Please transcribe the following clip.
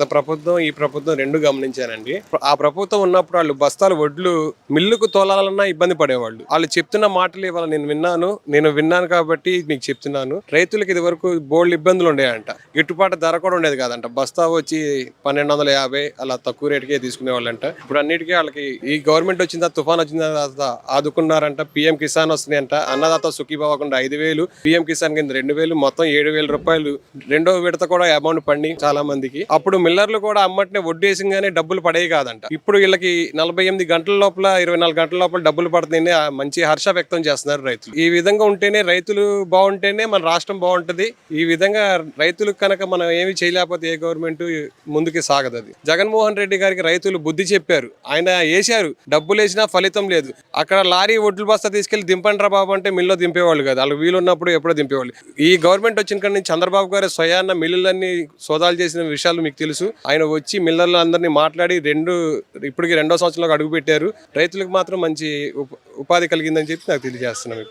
గత ప్రభుత్వం ఈ ప్రభుత్వం రెండు గమనించానండి ఆ ప్రభుత్వం ఉన్నప్పుడు వాళ్ళు బస్తాలు వడ్లు మిల్లుకు తోలాలన్నా ఇబ్బంది పడేవాళ్ళు. వాళ్ళు చెప్తున్న మాటలు ఇవాళ నేను విన్నాను. నేను విన్నాను కాబట్టి మీకు చెప్తున్నాను. రైతులకు ఇది వరకు బోల్డ్ ఇబ్బందులు ఉండేయంట. గిట్టుబాటు ధర కూడా ఉండేది కాదంట. బస్తా వచ్చి పన్నెండు వందల యాభై అలా తక్కువ రేటుకే తీసుకునేవాళ్ళంట. ఇప్పుడు అన్నిటికీ వాళ్ళకి ఈ గవర్నమెంట్ వచ్చిందా తుఫాన్ వచ్చిందా తర్వాత ఆదుకున్నారంట. పిఎం కిసాన్ వస్తున్నాయంట. అన్నదాత సుఖీభావకుండా ఐదు వేలు పిఎం కిసాన్ కింద రెండు వేలు మొత్తం ఏడు వేల రూపాయలు రెండో విడత కూడా అమౌంట్ పండి చాలా మందికి అప్పుడు మిల్లర్లు కూడా అమ్మటినే వడ్డేసింగానే డబ్బులు పడేవి కాదంట. ఇప్పుడు వీళ్ళకి నలభై ఎనిమిది గంటల లోపల ఇరవై నాలుగు గంటల లోపల డబ్బులు పడుతున్నాయని మంచి హర్ష వ్యక్తం చేస్తున్నారు రైతులు. ఈ విధంగా ఉంటేనే రైతులు బాగుంటేనే మన రాష్ట్రం బాగుంటది. ఈ విధంగా రైతులకు కనుక మనం ఏమి చేయలేకపోతే ఏ గవర్నమెంట్ ముందుకి సాగదు అది. జగన్మోహన్ రెడ్డి గారికి రైతులు బుద్ధి చెప్పారు. ఆయన వేశారు డబ్బులు వేసినా ఫలితం లేదు. అక్కడ లారీ ఒడ్లు బస్తా తీసుకెళ్ళి దింపండి రా బాబు అంటే మిల్లో దింపేవాళ్ళు కాదు. వాళ్ళకి వీలు ఉన్నప్పుడు ఎప్పుడో దింపేవాళ్ళు. ఈ గవర్నమెంట్ వచ్చిన కానీ చంద్రబాబు గారు స్వయాన్న మిల్లులన్నీ సోదాలు చేసిన విషయాలు మీకు తెలుసు. ఆయన వచ్చి మిల్లర్లు అందరినీ మాట్లాడి రెండు ఇప్పటికి రెండో సంవత్సరంలో అడుగు పెట్టారు రైతులకు మాత్రం మంచి ఉప- ఉపాధి కలిగిందని చెప్పి నాకు తెలియజేస్తున్నాను.